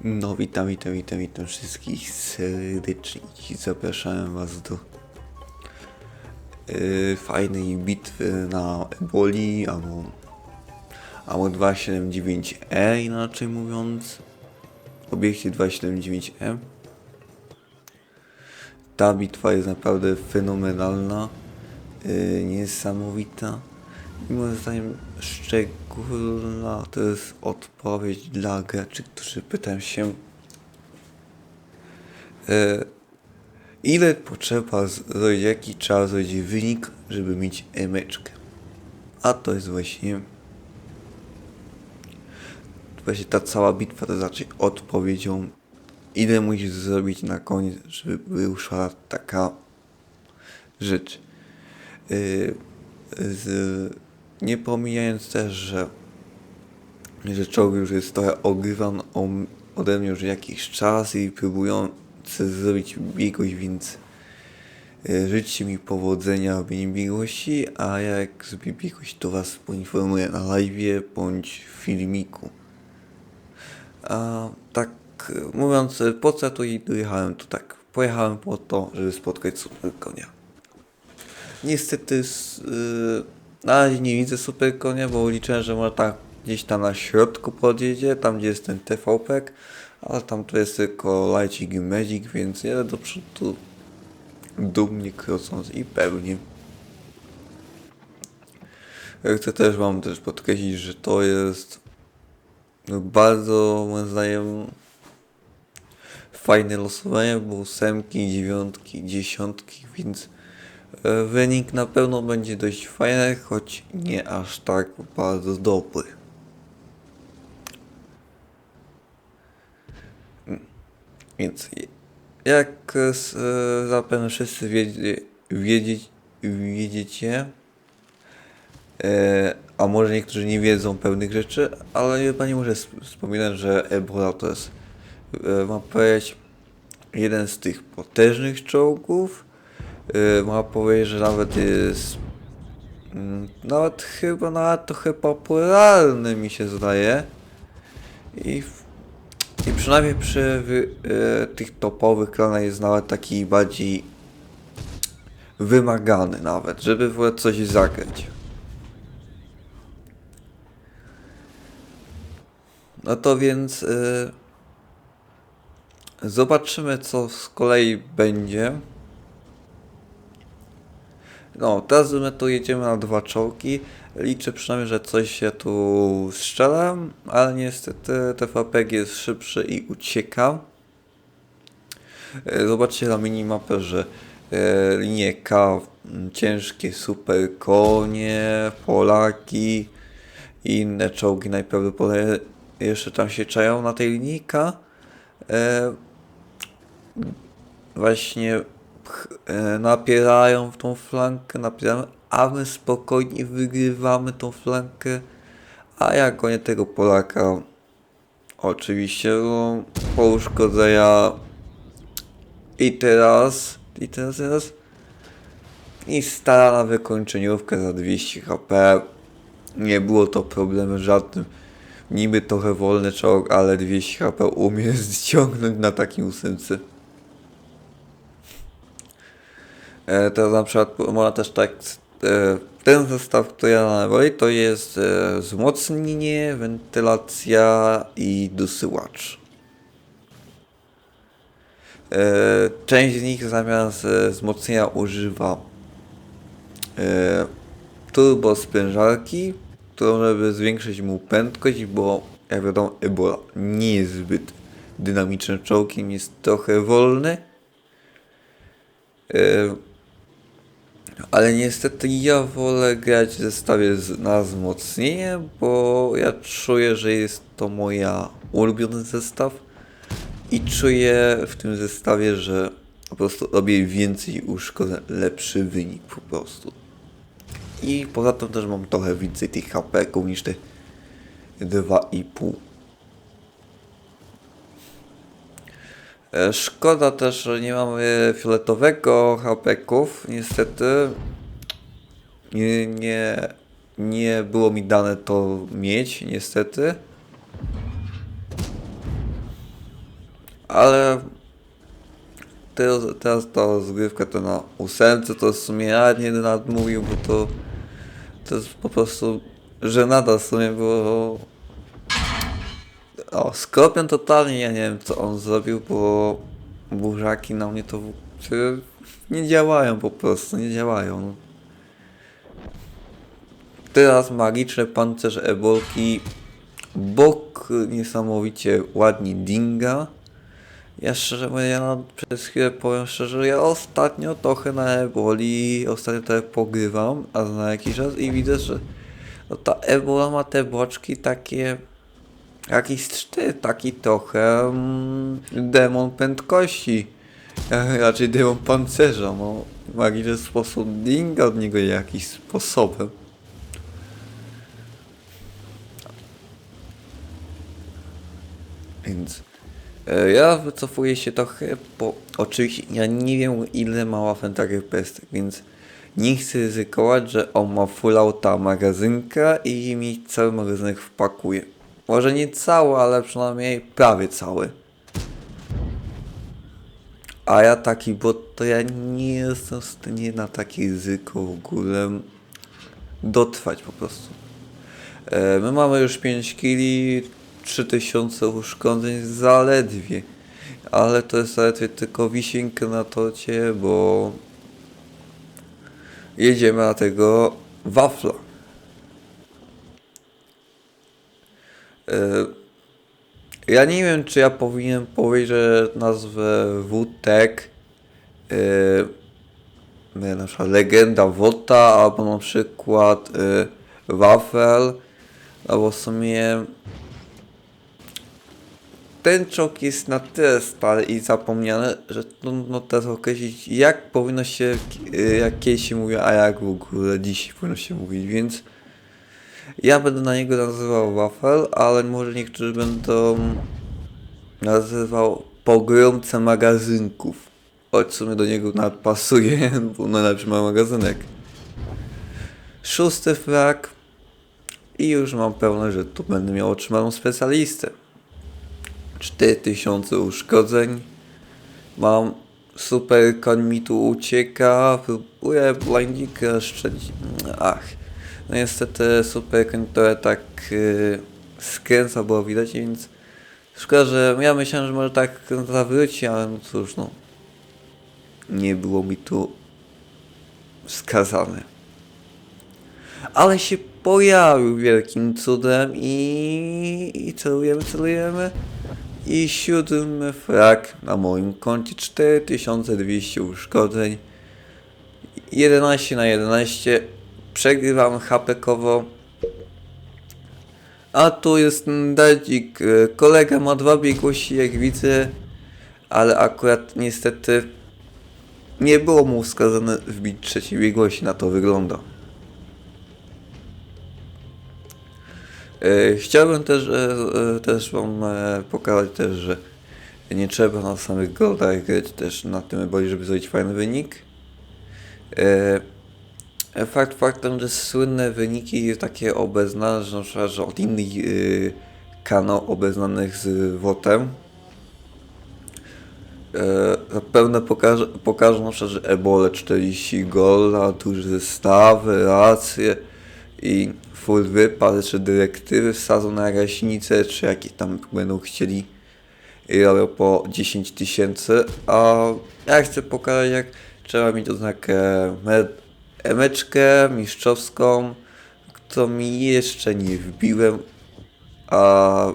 No witam, witam, witam, witam wszystkich serdecznie. Zapraszam was do yy, fajnej bitwy na Eboli albo, albo 279E inaczej mówiąc. Obiekcie 279E. Ta bitwa jest naprawdę fenomenalna, yy, niesamowita. Moim zdaniem szczególna to jest odpowiedź dla graczy, którzy pytają się e, ile potrzeba jaki trzeba zrobić wynik, żeby mieć emeczkę. A to jest właśnie właśnie ta cała bitwa to znaczy odpowiedzią ile musisz zrobić na koniec, żeby wyszła taka rzecz. Yy, z, nie pomijając też, że, że czołg już jest trochę ogrywany o, ode mnie już jakiś czas i próbujący zrobić biegłość, więc yy, życzcie mi powodzenia w robieniu biegłości, a jak zrobię biegłość, to was poinformuję na live bądź filmiku. A tak yy, mówiąc, po co tu dojechałem, to tak, pojechałem po to, żeby spotkać super konia. Niestety s- yy, razie nie widzę super konia, bo liczyłem, że może tak gdzieś tam na środku podjedzie, tam gdzie jest ten TVP, ale tam to jest tylko Lighting i Magic, więc jadę do przodu dumnie krocąc i pewnie. Chcę też wam też podkreślić, że to jest bardzo moim zdaniem fajne losowanie, bo ósemki, dziewiątki, dziesiątki, więc wynik na pewno będzie dość fajny, choć nie aż tak bardzo dobry. Mm, Więc jak e, e, zapewne wszyscy wiedzie, wiedziecie, e, a może niektórzy nie wiedzą pewnych rzeczy, ale chyba nie muszę sp- wspominać, że Ebola to jest, e, mam powiedzieć, jeden z tych potężnych czołgów. E, można powiedzieć, że nawet jest mm, nawet chyba nawet trochę popularny mi się zdaje. I, i przynajmniej przy e, tych topowych klanach jest nawet taki bardziej wymagany nawet, żeby w ogóle coś zagrać. No to więc y, zobaczymy, co z kolei będzie. No, teraz my tu jedziemy na dwa czołgi. Liczę przynajmniej, że coś się tu strzela, ale niestety TVP jest szybszy i ucieka. E, Zobaczcie na minimapę, że e, linie K, ciężkie super konie, Polaki i inne czołgi najprawdopodobniej jeszcze tam się czają na tej linii K. E, właśnie napierają w tą flankę, napierają, a my spokojnie wygrywamy tą flankę. A jak gonię tego Polaka, oczywiście no, po uszkodzenia i teraz, i teraz, teraz. I stara na wykończeniówkę za 200 HP. Nie było to problemem żadnym. Niby trochę wolny czołg, ale 200 HP umie ściągnąć na takim ósemce. E, teraz na przykład można też tak, e, ten zestaw, który ja nawoli, to jest e, wzmocnienie, wentylacja i dosyłacz. Część z nich zamiast wzmocnienia używa turbo sprężarki, którą żeby zwiększyć mu prędkość, bo jak wiadomo Ebola nie jest zbyt dynamicznym czołgiem, jest trochę wolny. Ale niestety ja wolę grać w zestawie na wzmocnienie, bo ja czuję, że jest to moja ulubiony zestaw i czuję w tym zestawie, że po prostu robię więcej uszkodzeń, lepszy wynik po prostu. I poza tym też mam trochę więcej tych HP niż te 2,5. Szkoda też, że nie mamy fioletowego HP-ków. Niestety nie, nie, nie było mi dane to mieć, niestety. Ale teraz, teraz ta rozgrywka to na ósemce to w sumie ja nie nadmówił, bo to to jest po prostu żenada w sumie, bo o, Skorpion totalnie, ja nie wiem co on zrobił, bo burzaki na mnie to nie działają po prostu, nie działają. Teraz magiczne pancerze ebolki, bok niesamowicie ładnie dinga. Ja szczerze mówiąc, ja przez chwilę powiem szczerze, ja ostatnio trochę na eboli, ostatnio trochę pogrywam, a na jakiś czas i widzę, że no ta ebola ma te boczki takie, jakiś sztyt, taki trochę mm, demon prędkości, a raczej demon pancerza, no magiczny sposób dinga od niego jakiś sposobem. Więc e, ja wycofuję się trochę, bo oczywiście ja nie wiem ile ma Wafentary pestek, więc nie chcę ryzykować, że on ma full auta magazynka i mi cały magazynek wpakuje. Może nie cały, ale przynajmniej prawie cały. A ja taki bot, to ja nie jestem w stanie na takie ryzyko w ogóle dotrwać po prostu. E, My mamy już 5 kili, 3000 uszkodzeń zaledwie. Ale to jest zaledwie tylko wisienka na torcie, bo jedziemy na tego wafla. Ja nie wiem, czy ja powinien powiedzieć, nazwę WTEC yy, na przykład Legenda Wota, albo na przykład yy, Wafel, albo w sumie ten czołg jest na tyle stary i zapomniany, że trudno teraz określić jak powinno się, yy, jak kiedyś się mówiło, a jak w ogóle dziś powinno się mówić, więc ja będę na niego nazywał Wafel, ale może niektórzy będą nazywał pogromcę magazynków. Choć w sumie do niego nawet pasuje, bo najlepszy ma magazynek. Szósty frak i już mam pewność, że tu będę miał otrzymaną specjalistę. 4000 uszkodzeń. Mam super koń mi tu ucieka. Próbuję blindika szczelić. Ach. No niestety super trochę tak yy, skręca, było widać, więc szkoda, że ja myślałem, że może tak zawróci, ale no cóż, no. Nie było mi tu wskazane. Ale się pojawił wielkim cudem i, i celujemy, celujemy. I siódmy frak na moim koncie 4200 uszkodzeń. 11 na 11. Przegrywam HP-kowo. A tu jest e, Kolega ma dwa biegłości, jak widzę. Ale akurat niestety nie było mu wskazane wbić trzeciej biegłości. Na to wygląda. E, Chciałbym też, e, e, też wam pokazać też, że nie trzeba na samych goldach grać też na tym boli, żeby zrobić fajny wynik. Fakt faktem, że słynne wyniki takie obeznane, że na przykład, że od innych e, kanał obeznanych z WOTem e, zapewne pokaże, pokażą na przykład, że Ebole 40 gola, duże zestawy, racje i full wypad, czy dyrektywy wsadzą na gaśnicę, czy jakie tam będą chcieli i robią po 10 tysięcy, a ja chcę pokazać jak trzeba mieć oznakę med- emeczkę mistrzowską, którą mi jeszcze nie wbiłem, a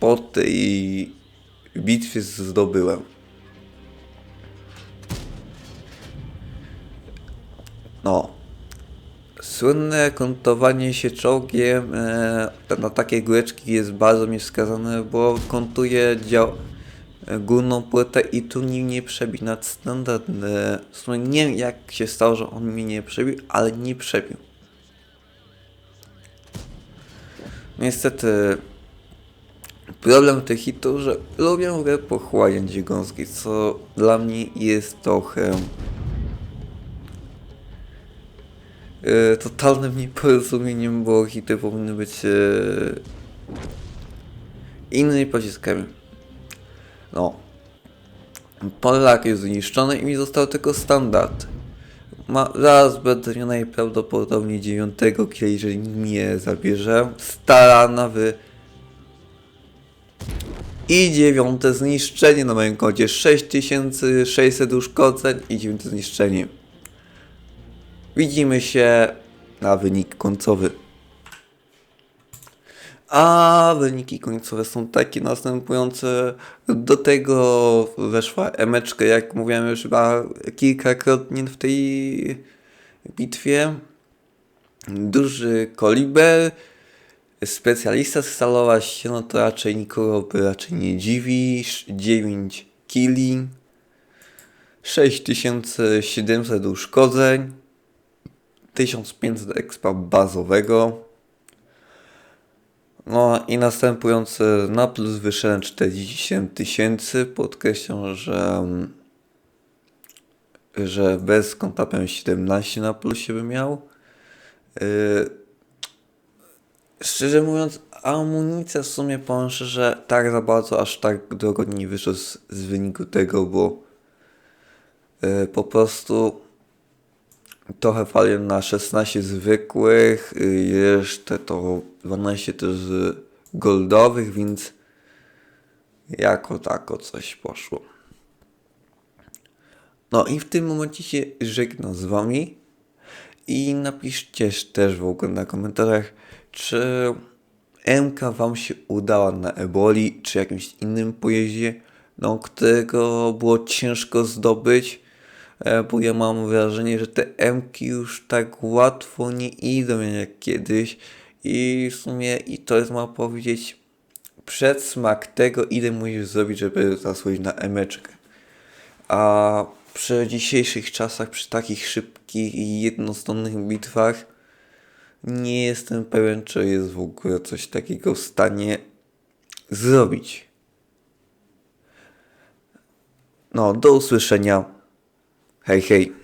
po tej bitwie zdobyłem. No. Słynne kontowanie się czołgiem e, na takie góreczki jest bardzo mi wskazane, bo kontuje dział górną płytę i tu nim nie przebił nad standard. W sumie nie wiem jak się stało, że on mi nie przebił, ale nie przebił. Niestety problem tych hitów, że w ogóle pochłaniać gąski, co dla mnie jest trochę e, totalnym nieporozumieniem, bo hity powinny być e, innymi pociskami. No. Polak jest zniszczony i mi został tylko standard. Ma, zaraz będę najprawdopodobniej dziewiątego killa, jeżeli mnie zabierze. Starana. I dziewiąte zniszczenie na moim koncie. 6600 uszkodzeń i dziewiąte zniszczenie. Widzimy się na wynik końcowy. A wyniki końcowe są takie następujące. Do tego weszła emeczka, jak mówiłem już chyba kilkakrotnie w tej bitwie. Duży koliber, specjalista skalować się, no to raczej nikogo by raczej nie dziwi. 9 killi, 6700 uszkodzeń, 1500 expa bazowego. No i następujący na plus wyszedłem 47 tysięcy. Podkreślam, że, że bez konta PM 17 na plusie bym miał. Yy, szczerze mówiąc, amunicja w sumie powiem szczerze, tak za bardzo aż tak drogo wyszło z, z wyniku tego, bo yy, po prostu trochę faliłem na 16 zwykłych, y, jeszcze to 12 też goldowych, więc jako tako coś poszło. No i w tym momencie się żegnam z wami i napiszcie też w ogóle na komentarzach, czy MK wam się udała na Eboli, czy jakimś innym pojeździe, no którego było ciężko zdobyć. E, bo ja mam wrażenie, że te M-ki już tak łatwo nie idą jak kiedyś i w sumie i to jest ma powiedzieć przedsmak tego, ile musisz zrobić, żeby zasłużyć na emeczkę. A przy dzisiejszych czasach, przy takich szybkich i jednostronnych bitwach nie jestem pewien, czy jest w ogóle coś takiego w stanie zrobić. No, do usłyszenia. Hej, hej.